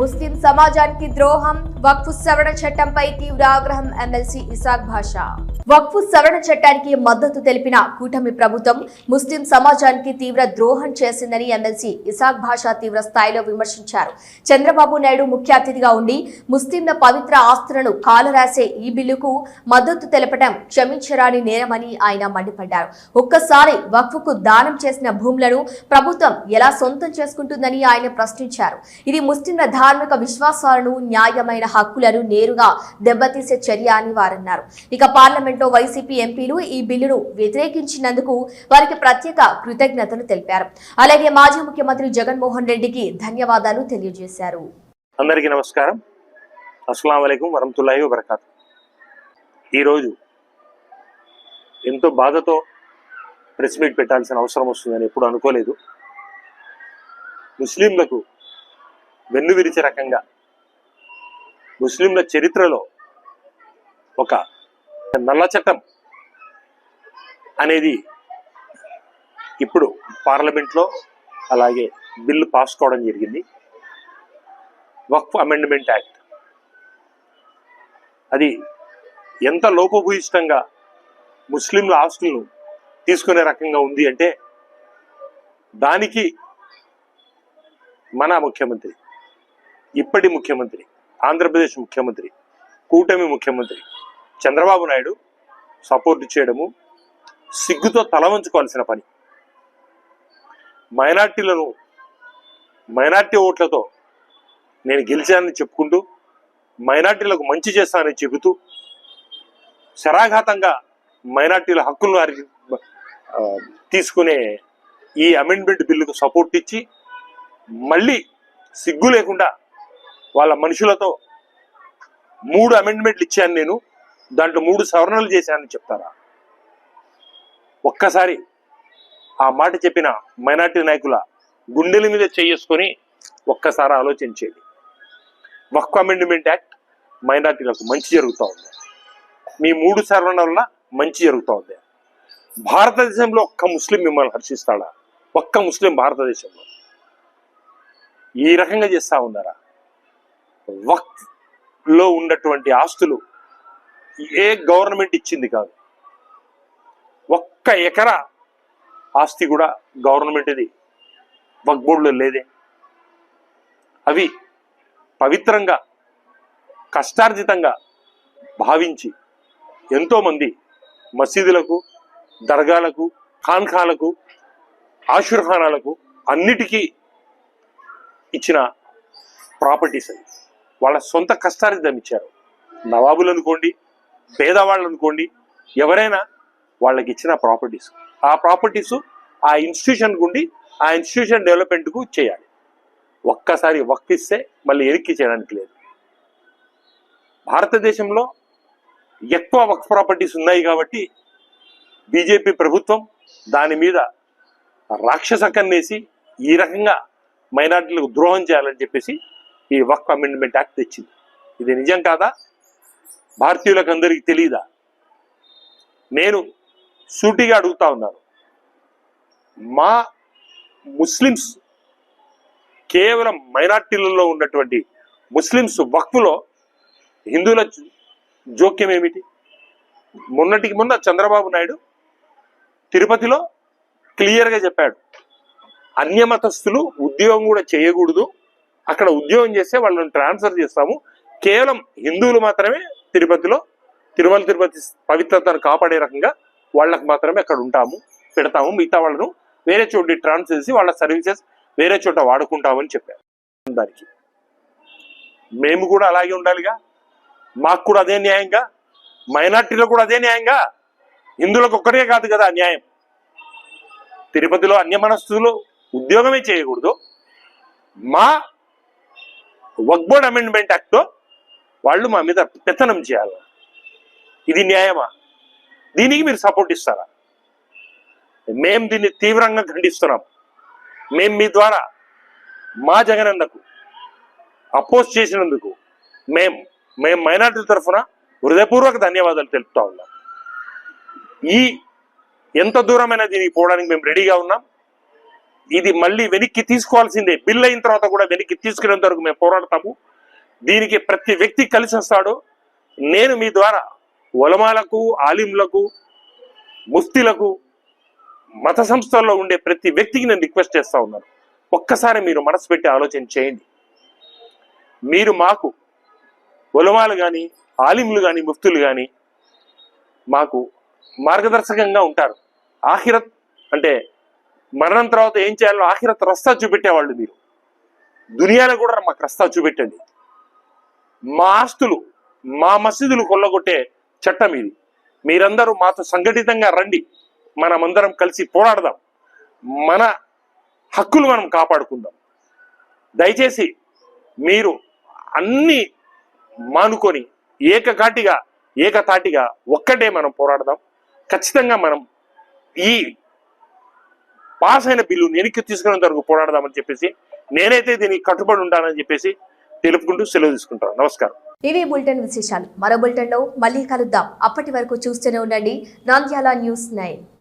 ముస్లిం సమాజానికి ద్రోహం వక్ఫ్ సవరణ చట్టంపై తీవ్ర ఆగ్రహం ఎమ్మెల్సీ ఇసాక్ భాషా వక్ఫ్ సవరణ చట్టానికి మద్దతు తెలిపిన కూటమి ప్రభుత్వం ముస్లిం సమాజానికి తీవ్ర ద్రోహం చేసిందని ఎమ్మెల్సీ ఇసాక్ భాషా తీవ్ర స్థాయిలో విమర్శించారు. చంద్రబాబు నాయుడు ముఖ్య అతిథిగా ఉండి ముస్లింల పవిత్ర ఆస్తులను కాలరాసే ఈ బిల్లుకు మద్దతు తెలపడం క్షమించరాని నేరమని ఆయన మండిపడ్డారు. ఒక్కసారి వక్ఫ్కు దానం చేసిన భూములను ప్రభుత్వం ఎలా సొంతం చేసుకుంటుందని ఆయన ప్రశ్నించారు. ఇది ముస్లింల ధార్మిక విశ్వాసాలను న్యాయమైన హక్కులను నేరుగా దెబ్బతీసే చర్య అని వారన్నారు. ఇక పార్లమెంట్లో వైసీపీ ఎంపీలు ఈ బిల్లును వ్యతిరేకించినందుకు వారికి ప్రత్యేక కృతజ్ఞతలు తెలిపారు. అలాగే మాజీ ముఖ్యమంత్రి జగన్మోహన్ రెడ్డికి ధన్యవాదాలు తెలియజేశారు. అందరికీ నమస్కారం. అస్సలం వలైకుం వరహతుల్లాహి వబర్కాతు. ఈరోజు ఎంతో బాధతో ప్రెస్ మీట్ పెట్టాల్సిన అవసరం వస్తుందని ఎప్పుడు అనుకోలేదు. ముస్లింలకు వెన్ను విరిచే రకంగా ముస్లింల చరిత్రలో ఒక నల్ల చట్టం అనేది ఇప్పుడు పార్లమెంట్లో అలాగే బిల్లు పాస్ కావడం జరిగింది. Waqf amendment act. అది ఎంత లోపభూయిష్టంగా ముస్లింల ఆస్తులను తీసుకునే రకంగా ఉంది అంటే దానికి మన ముఖ్యమంత్రి ఇప్పటి ముఖ్యమంత్రి ఆంధ్రప్రదేశ్ ముఖ్యమంత్రి కూటమి ముఖ్యమంత్రి చంద్రబాబు నాయుడు సపోర్ట్ చేయడము సిగ్గుతో తల వంచుకోవాల్సిన పని. మైనార్టీలను మైనార్టీ ఓట్లతో నేను గెలిచానని చెప్పుకుంటూ మైనార్టీలకు మంచి చేస్తానని చెబుతూ శరాఘాతంగా మైనార్టీల హక్కులను అరి తీసుకునే ఈ అమెండ్మెంట్ బిల్లుకు సపోర్ట్ ఇచ్చి మళ్ళీ సిగ్గు లేకుండా వాళ్ళ మనుషులతో మూడు అమెండ్మెంట్లు ఇచ్చాను నేను. దాంట్లో మూడు సవరణలు చేశానని చెప్తారా? ఒక్కసారి ఆ మాట చెప్పిన మైనార్టీ నాయకుల గుండెల మీద చేసుకొని ఒక్కసారి ఆలోచించేది వక్ఫ్ అమెండ్మెంట్ యాక్ట్ మైనార్టీలకు మంచి జరుగుతూ ఉంది. మీ మూడు సవరణ వల్ల మంచి జరుగుతూ ఉంది. భారతదేశంలో ఒక్క ముస్లిం మిమ్మల్ని హర్షిస్తాడా? ఒక్క ముస్లిం భారతదేశంలో. ఈ రకంగా చేస్తా ఉన్నారా? వక్ఫ్లో ఉన్నటువంటి ఆస్తులు ఏ గవర్నమెంట్ ఇచ్చింది కాదు. ఒక్క ఎకరా ఆస్తి కూడా గవర్నమెంట్ది. వక్ఫ్ బోర్డులో లేదే. అవి పవిత్రంగా కష్టార్జితంగా భావించి ఎంతోమంది మసీదులకు దర్గాలకు ఖాన్ఖాలకు ఆశుర్ఖానాలకు అన్నిటికీ ఇచ్చిన ప్రాపర్టీస్ అవి. వాళ్ళ సొంత కష్టానికి దమిచ్చారు నవాబులు అనుకోండి పేదవాళ్ళు అనుకోండి ఎవరైనా వాళ్ళకి ఇచ్చిన ప్రాపర్టీస్. ఆ ప్రాపర్టీస్ ఆ ఇన్స్టిట్యూషన్ గుండి ఆ ఇన్స్టిట్యూషన్ డెవలప్మెంట్కు చేయాలి. ఒక్కసారి వక్కిస్తే మళ్ళీ ఎరిక్కి చేయడానికి లేదు. భారతదేశంలో ఎక్కువ వక్ ప్రాపర్టీస్ ఉన్నాయి కాబట్టి బీజేపీ ప్రభుత్వం దాని మీద రాక్షస కన్నేసి ఈ రకంగా మైనార్టీలకు ద్రోహం చేయాలని చెప్పేసి ఈ వక్ఫ్ అమెండ్మెంట్ యాక్ట్ తెచ్చింది. ఇది నిజం కాదా? భారతీయులకు అందరికీ తెలియదా నేను సూటిగా అడుగుతా ఉన్నాను. మా ముస్లిమ్స్ కేవలం మైనార్టీలలో ఉన్నటువంటి ముస్లిమ్స్ వక్ఫ్లో హిందువుల జోక్యం ఏమిటి? మొన్నటికి మొన్న చంద్రబాబు నాయుడు తిరుపతిలో క్లియర్గా చెప్పాడు. అన్యమతస్థులు ఉద్యోగం కూడా చేయకూడదు. అక్కడ ఉద్యోగం చేస్తే వాళ్ళని ట్రాన్స్ఫర్ చేస్తాము. కేవలం హిందువులు మాత్రమే తిరుపతిలో తిరుమల తిరుపతి పవిత్రతను కాపాడే రకంగా వాళ్ళకు మాత్రమే అక్కడ ఉంటాము పెడతాము. మిగతా వాళ్ళను వేరే చోటి ట్రాన్స్ఫర్ చేసి వాళ్ళ సర్వీసెస్ వేరే చోట వాడుకుంటామని చెప్పారు. దానికి మేము కూడా అలాగే ఉండాలిగా. మాకు కూడా అదే న్యాయంగా. మైనార్టీలకు కూడా అదే న్యాయంగా. హిందువులకు ఒక్కటే కాదు కదా అన్యాయం తిరుపతిలో అన్య అన్యమనస్తులు ఉద్యోగమే చేయకూడదు. మా వక్బోర్డ్ అమెండ్మెంట్ యాక్ట్లో వాళ్ళు మా మీద పెత్తనం చేయాలి. ఇది న్యాయమా? దీనికి మీరు సపోర్ట్ ఇస్తారా? మేము దీన్ని తీవ్రంగా ఖండిస్తున్నాం. మేము మీ ద్వారా మా జగనన్నకు అపోజ్ చేసినందుకు మేం మేము మైనార్టీల తరఫున హృదయపూర్వక ధన్యవాదాలు తెలుపుతా ఉన్నాం. ఈ ఎంత దూరమైనా దీనికి పోవడానికి మేము రెడీగా ఉన్నాం. ఇది మళ్ళీ వెనక్కి తీసుకోవాల్సిందే. బిల్ అయిన తర్వాత కూడా వెనక్కి తీసుకునేంత వరకు మేము పోరాడతాము. దీనికి ప్రతి వ్యక్తి కలిసి వస్తాడు. నేను మీ ద్వారా ఒలమాలకు ఆలింలకు ముఫ్తీలకు మత సంస్థల్లో ఉండే ప్రతి వ్యక్తికి నేను రిక్వెస్ట్ చేస్తా ఉన్నాను. ఒక్కసారి మీరు మనసు పెట్టి ఆలోచన చేయండి. మీరు మాకు ఉలమాలు కానీ ఆలింలు కానీ ముఫ్తులు కానీ మాకు మార్గదర్శకంగా ఉంటారు. ఆఖిరత్ అంటే మరణం తర్వాత ఏం చేయాలో ఆఖిరత్ రస్తా చూపెట్టేవాళ్ళు మీరు. దునియాలో కూడా మాకు రస్తా చూపెట్టండి. మా ఆస్తులు మా మసీదులు కొల్లగొట్టే చట్టం ఇది. మీరందరూ మాతో సంఘటితంగా రండి. మనమందరం కలిసి పోరాడదాం. మన హక్కులు మనం కాపాడుకుందాం. దయచేసి మీరు అన్ని మానుకొని ఏకకాటిగా ఏకతాటిగా ఒక్కటే మనం పోరాడదాం. ఖచ్చితంగా మనం ఈ పాస్ అయిన బిల్లు వెనక్కి తీసుకునేంత వరకు పోరాడదామని చెప్పేసి నేనైతే దీనికి కట్టుబడి ఉంటానని చెప్పేసి తెలుపుకుంటూ సెలవు తీసుకుంటాను. నమస్కారం. ఇవి బులెటిన్ విశేషాలు. మరో బులెటిన్లో మళ్ళీ కలుద్దాం. అప్పటి వరకు చూస్తూనే ఉండండి. Nandyal news nine.